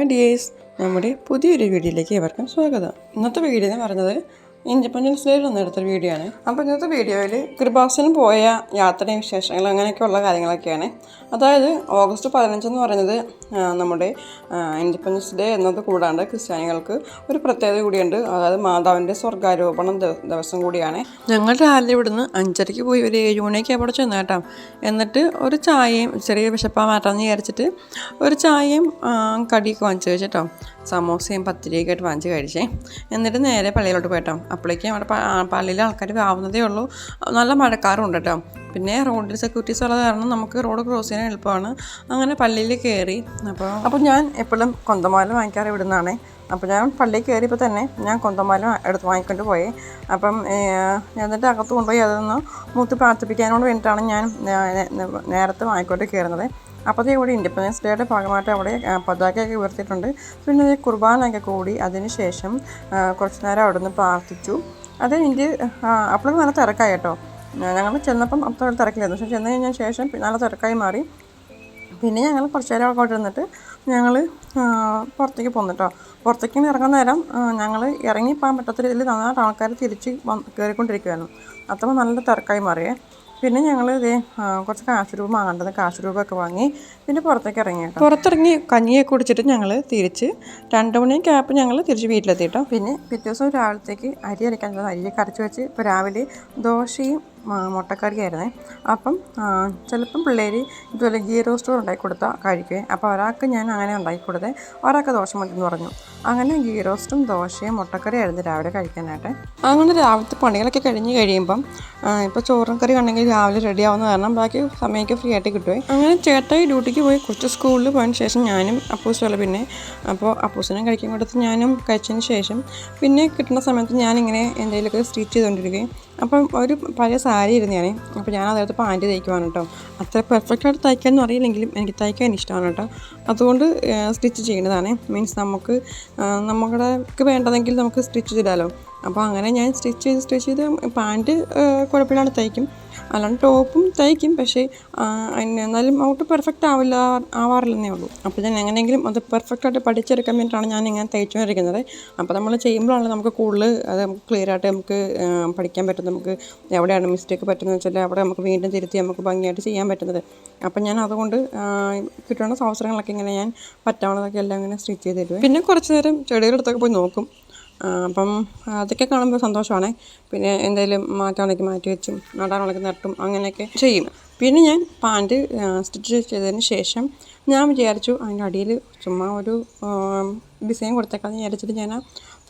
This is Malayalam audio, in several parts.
ഡിയേഴ്സ്. നമ്മുടെ പുതിയൊരു വീഡിയോയിലേക്ക് ഏവർക്കും സ്വാഗതം. ഇന്നത്തെ വീഡിയോ എന്ന് പറയുന്നത് ഇൻഡിപെൻഡൻസ് ഡേയിൽ ഒന്ന് എടുത്തൊരു വീഡിയോ ആണ് അപ്പോൾ ഇന്നത്തെ വീഡിയോയിൽ കൃപാസനം പോയ യാത്രയും വിശേഷങ്ങൾ അങ്ങനെയൊക്കെയുള്ള കാര്യങ്ങളൊക്കെയാണ്. അതായത് ഓഗസ്റ്റ് പതിനഞ്ചെന്ന് പറയുന്നത് നമ്മുടെ ഇൻഡിപെൻഡൻസ് ഡേ എന്നത് കൂടാണ്ട് ക്രിസ്ത്യാനികൾക്ക് ഒരു പ്രത്യേകത കൂടിയുണ്ട്. അതായത് മാതാവിന്റെ സ്വർഗാരോപണം ദിവസം കൂടിയാണ്. ഞങ്ങൾ രാവിലെ ഇവിടുന്ന് അഞ്ചരയ്ക്ക് പോയി ഒരു ഏഴ് മണിയൊക്കെ അവിടെ ചെന്നേട്ടാം എന്നിട്ട് ഒരു ചായയും ചെറിയ വിശപ്പാ മാറ്റാമെന്ന് വിചാരിച്ചിട്ട് ഒരു ചായയും കടിയൊക്കെ വാങ്ങിച്ചു കഴിച്ചിട്ടോ സമോസയും പത്തിരിയൊക്കെ ആയിട്ട് വാങ്ങിച്ച് കഴിച്ചേ. എന്നിട്ട് നേരെ പള്ളിയിലോട്ട് പോയിട്ടോ. അപ്പോഴേക്കും അവിടെ പള്ളിയിലെ ആൾക്കാർ ആവുന്നതേ ഉള്ളൂ. നല്ല മഴക്കാറുണ്ട് കേട്ടോ. പിന്നെ റോഡിൽ സെക്യൂരിറ്റീസ് ഉള്ളത് കാരണം നമുക്ക് റോഡ് ക്രോസ് ചെയ്യാൻ എളുപ്പമാണ്. അങ്ങനെ പള്ളിയിൽ കയറി. അപ്പോൾ അപ്പോൾ ഞാൻ എപ്പോഴും കൊന്തമാല വാങ്ങിക്കാറ് ഇവിടുന്നാണ്. അപ്പോൾ ഞാൻ പള്ളിയിൽ കയറിയപ്പോൾ തന്നെ ഞാൻ കൊന്തമാലം എടുത്ത് വാങ്ങിക്കൊണ്ട് പോയി. അപ്പം എന്നിട്ട് അകത്ത് കൊണ്ടുപോയി അതൊന്ന് മൂത്ത് പ്രാർത്ഥിപ്പിക്കാനോട് വേണ്ടിയിട്ടാണ് ഞാൻ നേരത്തെ വാങ്ങിക്കൊണ്ട് കയറുന്നത്. അപ്പോഴത്തേക്ക് കൂടി ഇൻഡിപെൻഡൻസ് ഡേയുടെ ഭാഗമായിട്ട് അവിടെ പതാകയൊക്കെ ഉയർത്തിയിട്ടുണ്ട്. പിന്നെ ഈ കുർബാനയൊക്കെ കൂടി അതിനുശേഷം കുറച്ച് നേരം അവിടെ നിന്ന് പ്രാർത്ഥിച്ചു. അത് എനിക്ക് അപ്പോഴും നല്ല തിരക്കായി കേട്ടോ. ഞങ്ങൾ ചെന്നപ്പം അത്ര തിരക്കില്ലായിരുന്നു. പക്ഷേ ചെന്ന് കഴിഞ്ഞ ശേഷം നല്ല തിരക്കായി മാറി. പിന്നെ ഞങ്ങൾ കുറച്ച് നേരം അവിടെ ഇരുന്നിട്ട് ഞങ്ങൾ പുറത്തേക്ക് പോന്നു കേട്ടോ പുറത്തേക്ക് ഇറങ്ങുന്ന നേരം ഞങ്ങൾ ഇറങ്ങിപ്പോകാൻ പറ്റാത്ത രീതിയിൽ നന്നായിട്ട് ആൾക്കാർ തിരിച്ച് വന്ന് കയറിക്കൊണ്ടിരിക്കുമായിരുന്നു നല്ല തിരക്കായി മാറിയേ. പിന്നെ ഞങ്ങൾ ഇതേ കുറച്ച് കാശ് രൂപ വാങ്ങേണ്ടത് കാശ് രൂപയൊക്കെ വാങ്ങി പിന്നെ പുറത്തേക്ക് ഇറങ്ങി കേട്ടോ. പുറത്തിറങ്ങി കഞ്ഞിയൊക്കെ കുടിച്ചിട്ട് ഞങ്ങൾ തിരിച്ച് രണ്ട് മണി ക്യാപ്പ് ഞങ്ങൾ തിരിച്ച് വീട്ടിലെത്തി കേട്ടോ. പിന്നെ പിറ്റേ ദിവസം രാവിലത്തേക്ക് അരി അരയ്ക്കാൻ അരി അരച്ച് വെച്ച് ഇപ്പോൾ രാവിലെ ദോശയും മുട്ടക്കറിയായിരുന്നേ. അപ്പം ചിലപ്പം പിള്ളേർ ഇതുപോലെ ഗീ റോസ്റ്റ് ഉണ്ടാക്കി കൊടുത്താൽ കഴിക്കുകയും അപ്പോൾ ഒരാൾക്ക് ഞാൻ അങ്ങനെ ഉണ്ടാക്കി കൊടുത്തേ. ഒരാൾക്ക് ദോശ മതി എന്ന് പറഞ്ഞു. അങ്ങനെ ഗീ റോസ്റ്റും ദോശയും മുട്ടക്കറിയായിരുന്നു രാവിലെ കഴിക്കാനായിട്ട്. അങ്ങനെ രാവിലത്തെ പണികളൊക്കെ കഴിഞ്ഞ് കഴിയുമ്പം ഇപ്പോൾ ചോറും കറി ഉണ്ടെങ്കിൽ രാവിലെ റെഡി ആവുന്ന കാരണം ബാക്കി സമയമൊക്കെ ഫ്രീ ആയിട്ട് കിട്ടുമേ അങ്ങനെ ചേട്ടായി ഡ്യൂട്ടിക്ക് പോയി കുറച്ച് സ്കൂളിൽ പോയതിന് ശേഷം ഞാനും അപ്പൂസുള്ള പിന്നെ അപ്പോൾ അപ്പൂസിനും കഴിക്കാൻ കൊടുത്ത് ഞാനും കഴിച്ചതിന് ശേഷം പിന്നെ കിട്ടുന്ന സമയത്ത് ഞാനിങ്ങനെ എന്തെങ്കിലുമൊക്കെ സ്റ്റിച്ച് ചെയ്തുകൊണ്ടിരിക്കുകയും അപ്പം ഒരു പഴയ സാരി ഇരുന്നതാണ് അപ്പോൾ ഞാൻ അതെടുത്ത് പാന്റ് തയ്ക്കുവാണ് കേട്ടോ അത്ര പെർഫെക്റ്റ് ആയിട്ട് തയ്ക്കാനൊന്നും അറിയില്ലെങ്കിലും എനിക്ക് തയ്ക്കാൻ ഇഷ്ടമാണ് കേട്ടോ അതുകൊണ്ട് സ്റ്റിച്ച് ചെയ്യുന്നതാണ് മീൻസ് നമുക്ക് നമ്മുടെ വേണ്ടതെങ്കിൽ നമുക്ക് സ്റ്റിച്ച് ചെയ്താലോ. അപ്പോൾ അങ്ങനെ ഞാൻ സ്റ്റിച്ച് ചെയ്ത് സ്റ്റിച്ച് ചെയ്ത് പാന്റ് കുഴപ്പമില്ലാണ്ട് തയ്ക്കും. അല്ലാണ്ട് ടോപ്പും തയ്ക്കും പക്ഷേ എന്നാലും ഔട്ട് പെർഫെക്റ്റ് ആവില്ല ആവാറില്ലെന്നേ ഉള്ളൂ. അപ്പോൾ ഞാൻ എങ്ങനെയെങ്കിലും അത് പെർഫെക്റ്റായിട്ട് പഠിച്ചെടുക്കാൻ വേണ്ടിയിട്ടാണ് ഞാൻ ഇങ്ങനെ തയ്ച്ചുകൊണ്ടിരിക്കുന്നത്. അപ്പോൾ നമ്മൾ ചെയ്യുമ്പോഴാണ് നമുക്ക് കൂടുതൽ അത് നമുക്ക് ക്ലിയർ ആയിട്ട് നമുക്ക് പഠിക്കാൻ പറ്റും നമുക്ക് എവിടെയാണ് മിസ്റ്റേക്ക് പറ്റുന്നത് വെച്ചാൽ അവിടെ നമുക്ക് വീണ്ടും തിരുത്തി നമുക്ക് ഭംഗിയായിട്ട് ചെയ്യാൻ പറ്റുന്നത്. അപ്പം ഞാൻ അതുകൊണ്ട് കിട്ടുന്ന അവസരങ്ങളൊക്കെ ഇങ്ങനെ ഞാൻ പറ്റാവുന്നതൊക്കെ എല്ലാം ഇങ്ങനെ സ്റ്റിച്ച് ചെയ്ത് തരുവേ. പിന്നെ കുറച്ച് നേരം ചെടികളുടെ അടുത്തൊക്കെ പോയി നോക്കും. അപ്പം അതൊക്കെ കാണുമ്പോൾ സന്തോഷമാണ്. പിന്നെ എന്തെങ്കിലും മാറ്റാണെങ്കിൽ മാറ്റി വെച്ചും നടാനുള്ളത് നട്ടും അങ്ങനെയൊക്കെ ചെയ്യും. പിന്നെ ഞാൻ പാന്റ് സ്റ്റിച്ച് ചെയ്തതിന് ശേഷം ഞാൻ വിചാരിച്ചു അതിന്റെ അടിയിൽ ചുമ്മാ ഒരു ഡിസൈൻ കൊടുത്തേക്കാന്ന് വിചാരിച്ചിട്ട് ഞാൻ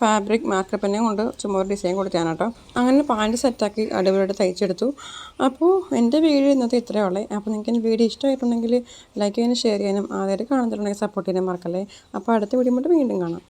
ഫാബ്രിക് മാർക്കർ പെന്നെ കൊണ്ട് ചുമ്മാ ഒരു ഡിസൈൻ കൊടുത്തതാണ് കേട്ടോ അങ്ങനെ പാന്റ് സെറ്റാക്കി അടിപൊളിയായിട്ട് തയ്ച്ചെടുത്തു. അപ്പോൾ എന്റെ വീഡിയോ ഇന്നത്തെ ഇത്രയേ ഉള്ളേ. അപ്പോൾ നിങ്ങൾക്ക് എന്റെ വീഡിയോ ഇഷ്ടമായിട്ടുണ്ടെങ്കിൽ ലൈക്ക് ചെയ്യാനും ഷെയർ ചെയ്യാനും ആദ്യമായിട്ട് കാണുന്നുണ്ടെങ്കിൽ സപ്പോർട്ട് ചെയ്യാനും മറക്കല്ലേ. അപ്പോൾ അടുത്ത വീഡിയോ വീണ്ടും കാണാം.